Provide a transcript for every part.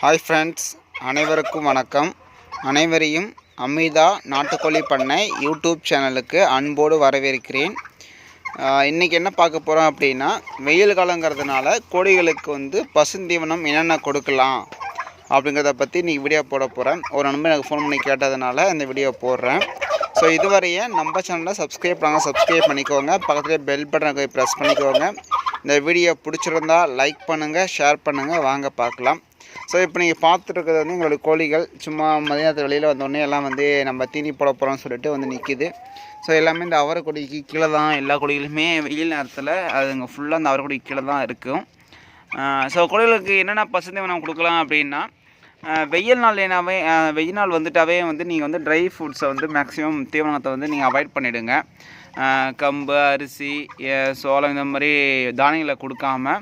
Hi friends அனைவருக்கும் வணக்கம். அனைவரையும் அமிதா நாட்டுக்கோழி பண்ணை யூடியூப் சேனலுக்கு அன்போடு வரவேற்கிறேன். இன்றைக்கி என்ன பார்க்க போகிறோம் அப்படின்னா வெயில் காலங்கிறதுனால கோழிகளுக்கு வந்து பசுந்தீவனம் என்னென்ன கொடுக்கலாம் அப்படிங்கிறத பற்றி இன்றைக்கி வீடியோ போட போகிறேன் ஒரு நண்பர் எனக்கு ஃபோன் பண்ணி கேட்டதுனால இந்த வீடியோ போடுறேன். ஸோ இதுவரையே நம்ம சேனலை சப்ஸ்கிரைப் பண்ணாங்க சப்ஸ்கிரைப் பண்ணிக்கோங்க. பக்கத்துலேயே பெல் பட்டனை போய் ப்ரெஸ் பண்ணிக்கோங்க. இந்த வீடியோ பிடிச்சிருந்தா லைக் பண்ணுங்கள் ஷேர் பண்ணுங்கள் வாங்க பார்க்கலாம். ஸோ இப்போ நீங்கள் பார்த்துருக்கிறது வந்து எங்களோட கோழிகள். சும்மா மதியானத்து வெளியில் வந்தோடனே எல்லாம் வந்து நம்ம தீனி போட போகிறோம்னு சொல்லிட்டு வந்து நிற்கிது ஸோ எல்லாமே இந்த அவரை கொடிக்கு கீழே தான் எல்லா கொடிகளுமே வெயில் நேரத்தில் அதுங்க ஃபுல்லாக அந்த அவரை கொடிக்கு கீழே தான் இருக்கும். ஸோ கோழிகளுக்கு என்னென்ன பசுந்தீவனம் கொடுக்கலாம் அப்படின்னா வெயில் நாள் ஏனாவே வெயில் நாள் வந்துட்டாவே வந்து நீங்கள் வந்து ட்ரை ஃபுட்ஸை வந்து மேக்ஸிமம் தீவனத்தை வந்து நீங்கள் அவாய்ட் பண்ணிவிடுங்க கம்பு அரிசி சோளம் இந்த மாதிரி தானியங்களை கொடுக்காம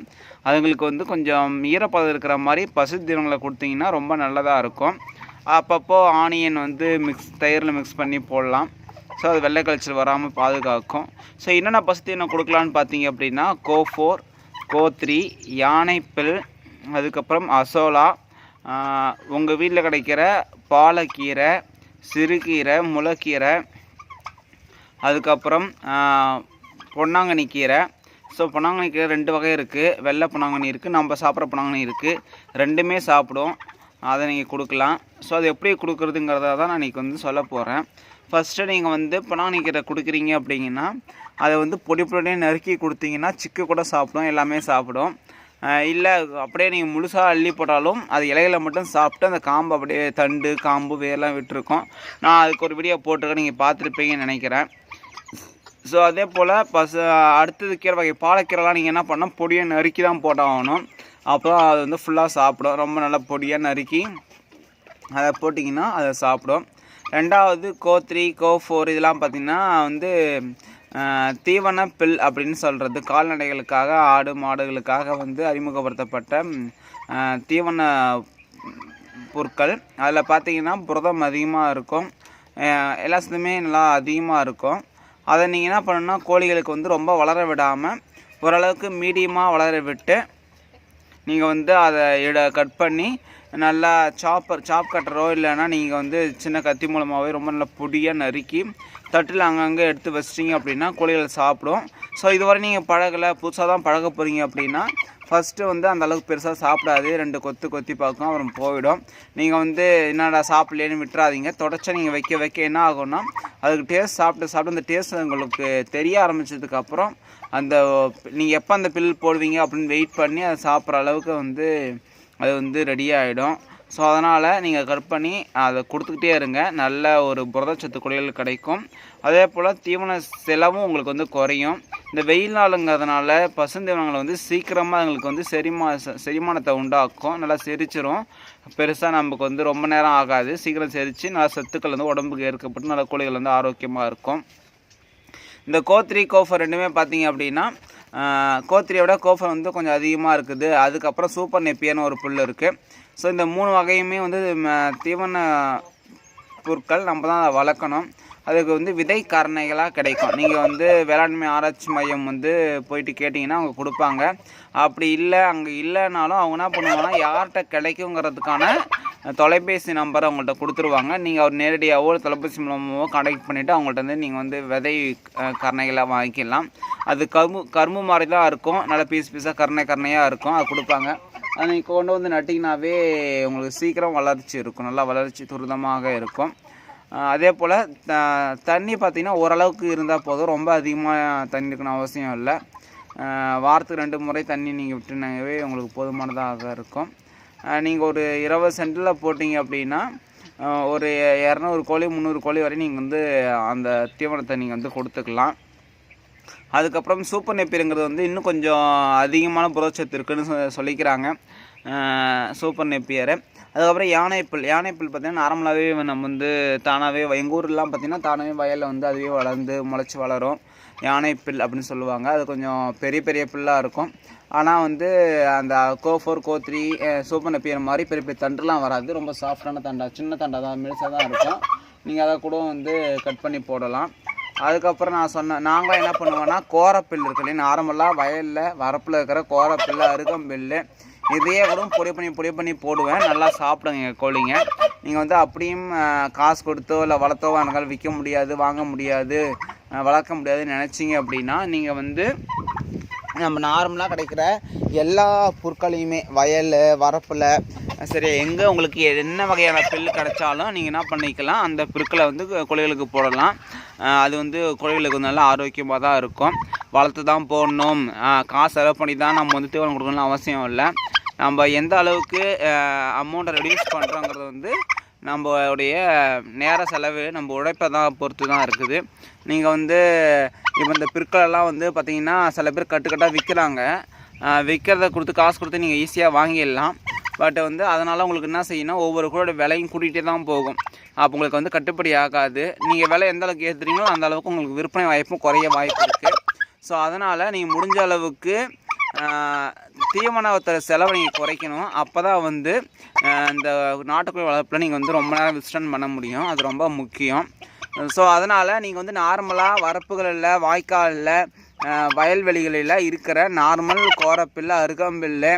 அதுங்களுக்கு வந்து கொஞ்சம் ஈரப்பதம் இருக்கிற மாதிரி பசு தீவனங்களை கொடுத்தீங்கன்னா ரொம்ப நல்லதாக இருக்கும். அப்பப்போ ஆனியன் வந்து மிக்ஸ் தயிரில் மிக்ஸ் பண்ணி போடலாம். ஸோ அது வெள்ளை கழிச்சல் வராமல் பாதுகாக்கும். ஸோ என்னென்ன பசு தீவனம் கொடுக்கலான்னு பார்த்தீங்க அப்படின்னா கோஃபோர் கோத்ரி யானைப்பில் அதுக்கப்புறம் அசோலா உங்கள் வீட்டில் கிடைக்கிற பாலக்கீரை சிறுகீரை முளைக்கீரை அதுக்கப்புறம் பொன்னாங்கண்ணி கீரை ஸோ பொன்னாங்கண்ணி கீரை ரெண்டு வகை இருக்குது வெள்ளை பொன்னாங்கண்ணி இருக்குது நம்ம சாப்பிட்ற பொன்னாங்கண்ணி இருக்குது ரெண்டுமே சாப்பிடும் அதை நீங்கள் கொடுக்கலாம். ஸோ அது எப்படி கொடுக்குறதுங்கிறத தான் நான் இன்றைக்கி வந்து சொல்ல போகிறேன் ஃபஸ்ட்டு நீங்கள் வந்து பொன்னாங்கண்ணி கீரை கொடுக்குறீங்க அப்படிங்கன்னா அதை வந்து பொடி பொடியே நறுக்கி கொடுத்தீங்கன்னா சிக்கு கூட சாப்பிடும் எல்லாமே சாப்பிடும் இல்லை அப்படியே நீங்கள் முழுசாக அள்ளி போட்டாலும் அது இலைகளை மட்டும் சாப்பிட்டு அந்த காம்பு அப்படியே தண்டு காம்பு வேர்லாம் விட்டுருக்கோம். நான் அதுக்கு ஒரு வீடியோ போட்டிருக்கேன். நீங்கள் பார்த்துருப்பீங்கன்னு நினைக்கிறேன். ஸோ அதே போல் பசு அடுத்தது கீரை வகை. பாலக்கீரைலாம் நீங்கள் என்ன பண்ணால் பொடியை நறுக்கி தான் போட்டாகணும். அப்புறம் அது வந்து ஃபுல்லாக சாப்பிடும். ரொம்ப நல்லா பொடியாக நறுக்கி அதை போட்டிங்கன்னா அதை சாப்பிடும். ரெண்டாவது கோ த்ரீ கோ ஃபோர் இதெல்லாம் பார்த்திங்கன்னா வந்து தீவன பில் அப்படின்னு சொல்கிறது கால்நடைகளுக்காக ஆடு மாடுகளுக்காக வந்து அறிமுகப்படுத்தப்பட்ட தீவன பொருட்கள். அதில் பார்த்தீங்கன்னா புரதம் அதிகமாக இருக்கும். எல்லாத்துலேயுமே எல்லா நல்லா அதிகமாக இருக்கும். அதை நீங்கள் என்ன பண்ணணும்னா கோழிகளுக்கு வந்து ரொம்ப வளர விடாமல் ஓரளவுக்கு மீடியமாக வளர விட்டு நீங்கள் வந்து அதை இட கட் பண்ணி நல்லா சாப்பர் சாப் கட்டரோ இல்லைன்னா நீங்கள் வந்து சின்ன கத்தி மூலமாகவே ரொம்ப நல்லா பொடியாக நறுக்கி தட்டில் அங்கங்கே எடுத்து வச்சிட்டிங்க அப்படின்னா கோழிகள் சாப்பிடும். ஸோ இதுவரை நீங்கள் பழகலை புதுசாக தான் பழக போகிறீங்க அப்படின்னா ஃபஸ்ட்டு வந்து அந்தளவுக்கு பெருசாக சாப்பிடாது. ரெண்டு கொத்து கொத்தி பார்க்கும் அப்புறம் போயிடும். நீங்கள் வந்து என்னடா சாப்பிட்லேன்னு விட்டுறாதீங்க. தொடச்சா நீங்கள் வைக்க வைக்க என்ன ஆகும்னா அதுக்கு டேஸ்ட் சாப்பிட்டு சாப்பிட்டு அந்த டேஸ்ட் உங்களுக்கு தெரிய ஆரம்பிச்சதுக்கப்புறம் அந்த நீங்கள் எப்போ அந்த பில் போடுவீங்க அப்படின்னு வெயிட் பண்ணி அதை சாப்பிட்ற அளவுக்கு வந்து அது வந்து ரெடி ஆகிடும் ஸோ அதனால் நீங்கள் கட் பண்ணி அதை கொடுத்துக்கிட்டே இருங்க. நல்ல ஒரு புரதச்சத்து குடிகள் கிடைக்கும். அதே போல் தீவன செலவும் உங்களுக்கு வந்து குறையும். இந்த வெயில் நாளுங்கிறதுனால பசுந்தீவனங்களை வந்து சீக்கிரமாக எங்களுக்கு வந்து செரிமா செரிமானத்தை உண்டாக்கும். நல்லா செரிச்சிரும். பெருசாக நமக்கு வந்து ரொம்ப நேரம் ஆகாது. சீக்கிரம் செரித்து நல்லா சத்துக்கள் வந்து உடம்புக்கு ஏற்கப்பட்டு நல்ல கோழிகள் வந்து ஆரோக்கியமாக இருக்கும். இந்த கோத்ரி கோஃபர் ரெண்டுமே பார்த்தீங்க அப்படின்னா ஆஹ், கோத்ரியை விட கோஃபர் வந்து கொஞ்சம் அதிகமாக இருக்குது. அதுக்கப்புறம் சூப்பர் நெப்பியர்னு ஒரு புல் இருக்குது ஸோ இந்த மூணு வகையுமே வந்து தீவன பொருட்கள் நம்ம தான் அதை வளர்க்கணும். அதுக்கு வந்து விதை காரணைகளாக கிடைக்கும். நீங்கள் வந்து வேளாண்மை ஆராய்ச்சி மையம் வந்து போயிட்டு கேட்டிங்கன்னா அவங்க கொடுப்பாங்க. அப்படி இல்லை அங்கே இல்லைனாலும் அவங்க என்ன பண்ணுவாங்கன்னா யார்கிட்ட கிடைக்குங்கிறதுக்கான தொலைபேசி நம்பர் அவங்கள்ட்ட கொடுத்துருவாங்க. நீங்கள் அவர் நேரடியாகவோ தொலைபேசி மூலமாகவோ கனெக்ட் பண்ணிவிட்டு அவங்கள்ட்ட வந்து நீங்கள் வந்து விதை அஹ், வாங்கிக்கலாம். அது கரும்பு கரும்பு மாதிரி தான் இருக்கும். நல்லா பீஸ் பீஸாக கருணை கருணையாக இருக்கும். அது கொடுப்பாங்க. அதை நீங்கள் கொண்டு வந்து நட்டிங்கனாவே உங்களுக்கு சீக்கிரம் வளர்ச்சி இருக்கும். நல்லா வளர்ச்சி துரிதமாக இருக்கும். அதே போல் தண்ணி பார்த்திங்கன்னா ஓரளவுக்கு இருந்தால் போதும். ரொம்ப அதிகமாக தண்ணி இருக்கணும் அவசியம் இல்லை. வாரத்துக்கு ரெண்டு முறை தண்ணி நீங்கள் விட்டுனாவே உங்களுக்கு போதுமானதாக இருக்கும். நீங்கள் ஒரு இருபது சென்டில் போட்டிங்க அப்படின்னா ஒரு இரநூறு கோழி முந்நூறு கோழி வரை நீங்கள் வந்து அந்த தீவனத்தை நீங்கள் வந்து கொடுத்துக்கலாம். அதுக்கப்புறம் சூப்பர் நெப்பியருங்கிறது வந்து இன்னும் கொஞ்சம் அதிகமான புரோச்சத்து இருக்குன்னு சொ- சொல்லிக்கிறாங்க. சூப்பர் நெப்பியரை அதுக்கப்புறம் யானைப்புல் யானைப்புல் பார்த்திங்கன்னா நார்மலாகவே நம்ம வந்து தானாகவே எங்கள் ஊர்லாம் பார்த்திங்கன்னா தானாகவே வயலில் வந்து அதுவே வளர்ந்து முளைச்சி வளரும். யானைப்புல் அப்படின்னு சொல்லுவாங்க. அது கொஞ்சம் பெரிய பெரிய புல்லாக இருக்கும். ஆனால் வந்து அந்த Co four Co three super napier மாதிரி பெரிய பெரிய தண்டுலாம் வராது. ரொம்ப சாஃப்டான தண்டா சின்ன தண்டா தான் மெலிசாக தான் இருக்கும். நீங்கள் அதை கூட வந்து கட் பண்ணி போடலாம். அதுக்கப்புறம் நான் சொன்னேன் நாங்கள் என்ன பண்ணுவோன்னா கோரப்பில் இருக்கு இல்லையா நார்மலாக வயலில் வரப்பில் இருக்கிற கோரப்பில் அருகம்பில் இதையே கூட பொடி பண்ணி பொடி பண்ணி போடுவேன். நல்லா சாப்பிடுங்க எங்கள் கோழிங்க. நீங்கள் வந்து அப்படியும் காசு கொடுத்தோ இல்லை வளர்த்தோ வாங்கினாலும் விற்க முடியாது வாங்க முடியாது வளர்க்க முடியாதுன்னு நினச்சிங்க அப்படின்னா நீங்கள் வந்து நம்ம நார்மலாக கிடைக்கிற எல்லா பொருட்களையுமே வயல் வரப்பில் சரி எங்கே உங்களுக்கு என்ன வகையான பில் கிடைச்சாலும் நீங்கள் என்ன பண்ணிக்கலாம் அந்த பொருட்களை வந்து கோழிகளுக்கு போடலாம். அது வந்து கோழிகளுக்கு நல்ல ஆரோக்கியமாக தான் இருக்கும். வளர்த்து தான் போடணும். காசு செலவு பண்ணி தான் நம்ம வந்து தீவனம் கொடுக்கணும்னு அவசியம் இல்லை. நம்ம எந்த அளவுக்கு அமௌண்ட்டை ரெடியூஸ் பண்ணுறோங்கிறது வந்து நம்மளுடைய நேர செலவு நம்ம உழைப்பை தான் பொறுத்து தான் இருக்குது. நீங்கள் வந்து இப்போ இந்த பிற்களெல்லாம் வந்து பார்த்திங்கன்னா சில பேர் கட்டுக்கட்டாக விற்கிறாங்க விற்கிறத கொடுத்து காசு கொடுத்து நீங்கள் ஈஸியாக வாங்கிடலாம். பட் வந்து அதனால் உங்களுக்கு என்ன செய்யணும் ஒவ்வொரு கூட விலையும் கூட்டிகிட்டே தான் போகும். அப்போ உங்களுக்கு வந்து கட்டுப்படி ஆகாது. நீங்கள் விலை எந்த அளவுக்கு ஏற்றுறீங்களோ அந்த அளவுக்கு உங்களுக்கு விற்பனை வாய்ப்பும் குறைய வாய்ப்பு இருக்குது ஸோ அதனால் நீங்கள் முடிஞ்ச அளவுக்கு தீவனத்தை செலவை நீங்கள் குறைக்கணும். அப்போ தான் வந்து இந்த நாட்டுக்குள்ள வளர்ப்பில் நீங்கள் வந்து ரொம்ப நேரம் விஸ்டன் பண்ண முடியும். அது ரொம்ப முக்கியம். ஸோ அதனால் நீங்கள் வந்து நார்மலாக வரப்புகளில் வாய்க்காலில் வயல்வெளிகளில் இருக்கிற நார்மல் கோரப்பில்லு அருகம்பில்லு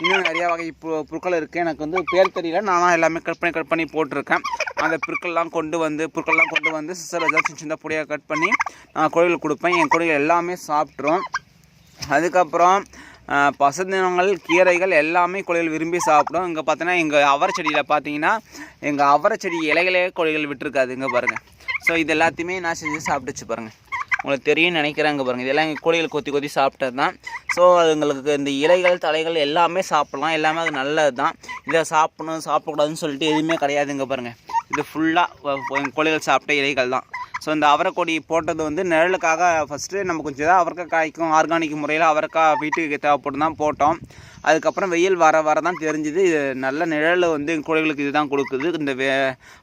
இன்னும் நிறையா வகை பு புற்கள் இருக்குது எனக்கு வந்து பேர் தெரியல. நானும் எல்லாமே கட் பண்ணி கட் பண்ணி போட்டிருக்கேன். அந்த புற்கள்லாம் கொண்டு வந்து புற்கள்லாம் கொண்டு வந்து சிசர் ஏதாவது சின்ன சின்ன பொடியாக கட் பண்ணி நான் கோழிகளுக்கு கொடுப்பேன். என் கோழிகள் எல்லாமே சாப்பிட்ரும் அதுக்கப்புறம் பசுந்தினங்கள் கீரைகள் எல்லாமே கோழிகள் விரும்பி சாப்பிடும். இங்கே பார்த்தீங்கன்னா எங்கள் அவரை செடியில் பார்த்தீங்கன்னா எங்கள் அவரை செடி இலைகளே கோழிகள் விட்டுருக்காது. இங்கே பாருங்கள் ஸோ இது எல்லாத்தையுமே நான் செஞ்சு சாப்பிட்டுச்சு பாருங்கள் உங்களுக்கு தெரியும் நினைக்கிறேங்க பாருங்கள் இதெல்லாம் எங்கள் கோழிகள் கொத்தி கொத்தி சாப்பிட்டது தான். ஸோ அதுங்களுக்கு இந்த இலைகள் தலைகள் எல்லாமே சாப்பிட்லாம். எல்லாமே அது நல்லது தான். இதை சாப்பிடணும் சாப்பிடக்கூடாதுன்னு சொல்லிட்டு எதுவுமே கிடையாதுங்க பாருங்கள் இது ஃபுல்லாக எங்கள் கோழிகள் சாப்பிட்ட இலைகள் தான். ஸோ இந்த அவரைக்கொடி போட்டது வந்து நிழலுக்காக ஃபஸ்ட்டு நம்ம கொஞ்சம் தான் அவரைக்காய் காய்க்கும் ஆர்கானிக் முறையில் அவரைக்காய் வீட்டுக்கு தேவைப்பட்டு தான் போட்டோம். அதுக்கப்புறம் வெயில் வர வர தான் தெரிஞ்சுது. இது நல்ல நிழல் வந்து கோழிகளுக்கு இதுதான் கொடுக்குது. இந்த வே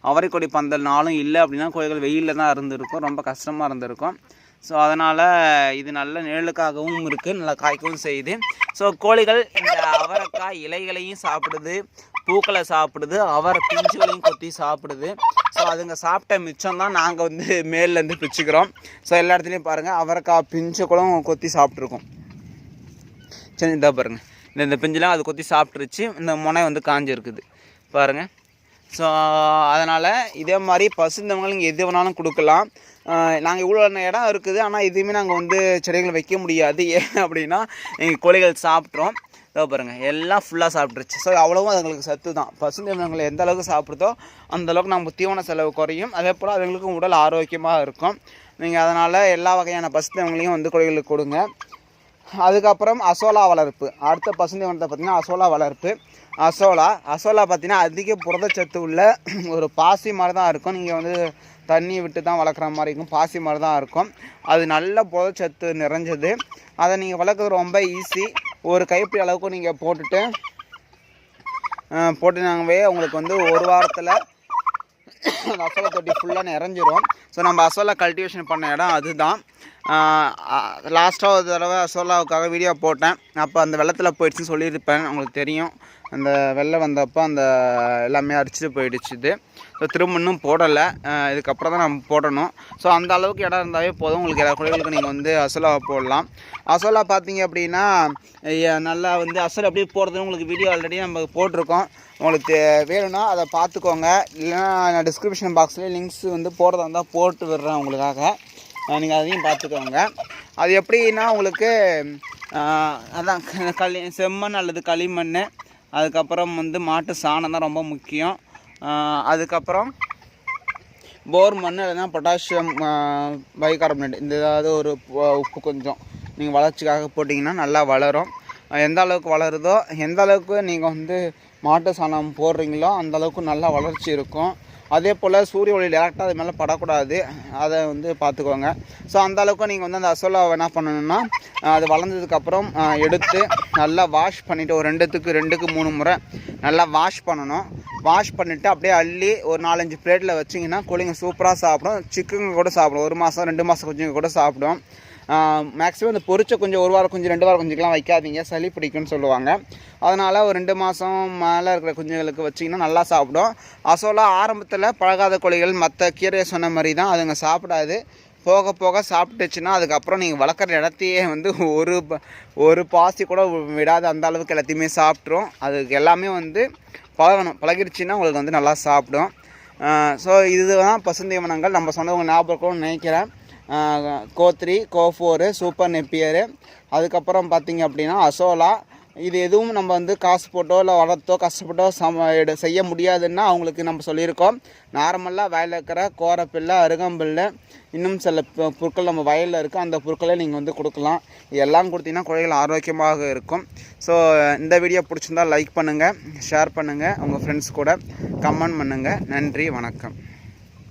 அவரைக்கொடி பந்தல் நாளும் இல்லை அப்படின்னா கோழிகள் வெயிலில் தான் இருந்திருக்கும். ரொம்ப கஷ்டமாக இருந்திருக்கும். ஸோ அதனால் இது நல்ல நிழலுக்காகவும் இருக்குது நல்லா காய்க்கவும் செய்யுது. ஸோ கோழிகள் இந்த அவரைக்காய் இலைகளையும் சாப்பிடுது பூக்களை சாப்பிடுது அவரை பிஞ்சுகளையும் கொத்தி சாப்பிடுது. ஸோ அதுங்க சாப்பிட்ட மிச்சம் தான் நாங்கள் வந்து மேல்லேருந்து பிச்சுக்கிறோம். ஸோ எல்லா இடத்துலையும் பாருங்கள் அவரைக்காய் பிஞ்சு கூட கொத்தி சாப்பிட்ருக்கோம் சரி இதாக பாருங்கள் இந்த இந்த பிஞ்சுலாம் அது கொத்தி சாப்பிட்ருச்சு இந்த முனை வந்து காஞ்சிருக்குது. பாருங்கள் ஸோ அதனால் இதே மாதிரி பசுந்தவங்களுக்கு எது வேணாலும் கொடுக்கலாம். நாங்கள் இவ்வளோ இடம் இருக்குது. ஆனால் எதுவுமே நாங்கள் வந்து செடிகள் வைக்க முடியாது. ஏன் அப்படின்னா எங்கள் கோழிகள் சாப்பிட்றோம். பாருங்கள் எல்லாம் ஃபுல்லாக சாப்பிட்ருச்சு ஸோ அவ்வளவும் அதுங்களுக்கு சத்து தான். பசுந்தீவனங்கள் எந்த அளவுக்கு சாப்பிடுதோ அந்தளவுக்கு நம்ம தீவன செலவு குறையும். அதே போல் அதுங்களுக்கும் உடல் ஆரோக்கியமாக இருக்கும். நீங்கள் அதனால் எல்லா வகையான பசுந்தீவனங்களையும் வந்து குழந்தைகளுக்கு கொடுங்க. அதுக்கப்புறம் அசோலா வளர்ப்பு. அடுத்த பசுந்தீவனத்தை பார்த்திங்கன்னா அசோலா வளர்ப்பு. அசோலா அசோலா பார்த்திங்கன்னா அதிக புரதச்சத்து உள்ள ஒரு பாசி மாதிரி தான் இருக்கும். நீங்கள் வந்து தண்ணி விட்டு தான் வளர்க்குற மாதிரி இருக்கும். பாசி மாதிரி தான் இருக்கும். அது நல்ல புரதச்சத்து நிறைஞ்சது. அதை நீங்கள் வளர்க்குறது ரொம்ப ஈஸி ஒரு கைப்பிடி அளவுக்கு நீங்கள் போட்டுட்டு போட்டினாங்கவே போட்டுனாங்கவே உங்களுக்கு வந்து ஒரு வாரத்தில் அந்த அசோலா தொட்டி ஃபுல்லாக நிறைஞ்சிரும். ஸோ நம்ம அசோலா கல்டிவேஷன் பண்ண இடம் அதுதான். லாஸ்ட்டாக ஒரு தடவை அசோலாவுக்காக வீடியோ போட்டேன். அப்போ அந்த வெள்ளத்தில் போயிடுச்சுன்னு சொல்லியிருப்பேன். உங்களுக்கு தெரியும். அந்த வெள்ளம் வந்தப்போ அந்த எல்லாமே அடிச்சுட்டு போயிடுச்சு இது. திரும்ப இன்னும் போடலை. இதுக்கப்புறம் தான் நம்ம போடணும். ஸோ அந்த அளவுக்கு இடம் இருந்தாவே போதும். உங்களுக்கு எல்லா குழந்தைகளுக்கு நீங்கள் வந்து அசோலாவை போடலாம். அசோலா பார்த்தீங்க அப்படின்னா நல்லா வந்து அசல் எப்படி போடுறது உங்களுக்கு வீடியோ ஆல்ரெடி நம்ம போட்டிருக்கோம். உங்களுக்கு வேணும்னா அதை பார்த்துக்கோங்க. இல்லைன்னா நான் டிஸ்கிரிப்ஷன் பாக்ஸ்லேயே லிங்க்ஸ் வந்து போடுறதா இருந்தால் போட்டு விடுறேன் உங்களுக்காக. நீங்கள் அதையும் பார்த்துக்கோங்க. அது எப்படின்னா உங்களுக்கு அதான் களி செம்மண் அல்லது களிமண். அதுக்கப்புறம் வந்து மாட்டு சாணம் தான் ரொம்ப முக்கியம். அதுக்கப்புறம் போர் மண் இல்லைன்னா பொட்டாசியம் பைகார்பனேட் இந்த ஏதாவது ஒரு உப்பு கொஞ்சம் நீங்கள் வளர்ச்சிக்காக போட்டிங்கன்னா நல்லா வளரும். எந்த அளவுக்கு வளருதோ எந்த அளவுக்கு நீங்கள் வந்து மாட்டு சாணம் போடுறீங்களோ அந்த அளவுக்கு நல்லா வளர்ச்சி இருக்கும். அதே போல் சூரிய ஒளி டேரெக்டாக அது மேலே படக்கூடாது. அதை வந்து பார்த்துக்கோங்க ஸோ அந்த அளவுக்கு நீங்கள் வந்து அந்த அசோலாவை என்ன பண்ணணும்னா அது வளர்ந்ததுக்கப்புறம் எடுத்து நல்லா வாஷ் பண்ணிவிட்டு ஒரு ரெண்டுத்துக்கு ரெண்டுக்கு மூணு முறை நல்லா வாஷ் பண்ணணும். வாஷ் பண்ணிவிட்டு அப்படியே அள்ளி ஒரு நாலஞ்சு பிளேட்டில் வச்சிங்கன்னா கோழிங்க சூப்பராக சாப்பிடும். சிக்கன் கூட சாப்பிடும். ஒரு மாதம் ரெண்டு மாதம் குஞ்சுங்க கூட சாப்பிடும். மேக்ஸிமம் இந்த பொரிச்ச கொஞ்சம் ஒரு வாரம் குஞ்சு ரெண்டு வாரம் குஞ்சுக்கெலாம் வைக்காதீங்க. சளி பிடிக்கும்னு சொல்லுவாங்க. அதனால் ஒரு ரெண்டு மாதம் மேலே இருக்கிற குஞ்சுங்களுக்கு வச்சிங்கன்னா நல்லா சாப்பிடும். அசோலா ஆரம்பத்தில் பழகாத கோழிகள் மற்ற கீரையை சொன்ன மாதிரி தான் அதுங்க சாப்பிடாது. போக போக சாப்பிட்டுச்சுன்னா அதுக்கப்புறம் நீங்கள் வளர்க்குற இடத்தையே வந்து ஒரு ப- ஒரு பாசி கூட விடாத அந்த அளவுக்கு எல்லாத்தையுமே சாப்பிட்ரும் அதுக்கு எல்லாமே வந்து பழகணும். பழகிடுச்சின்னா உங்களுக்கு வந்து நல்லா சாப்பிடும். ஸோ இதுதான் பசுந்தீவனங்கள். நம்ம சொன்னவங்க ஞாபகம் நினைக்கிறேன். Co three Co four super napier அதுக்கப்புறம் பார்த்தீங்க அப்படின்னா அசோலா இது எதுவும் நம்ம வந்து காசு போட்டோ இல்லை வளர்த்தோ கஷ்டப்பட்டோ சம எடு செய்ய முடியாதுன்னா அவங்களுக்கு நம்ம சொல்லியிருக்கோம். நார்மலாக வயலில் இருக்கிற கோரப்பில்லை அருகம்பில்லை இன்னும் சில பொருட்கள் புற்கள் நம்ம வயலில் இருக்குது அந்த பொருட்களை நீங்கள் வந்து கொடுக்கலாம். இது எல்லாம் கொடுத்தீங்கன்னா குழைகள் ஆரோக்கியமாக இருக்கும். ஸோ இந்த வீடியோ பிடிச்சிருந்தா லைக் பண்ணுங்கள் ஷேர் பண்ணுங்கள் உங்கள் ஃப்ரெண்ட்ஸ் கூட கமெண்ட் பண்ணுங்கள் நன்றி வணக்கம்.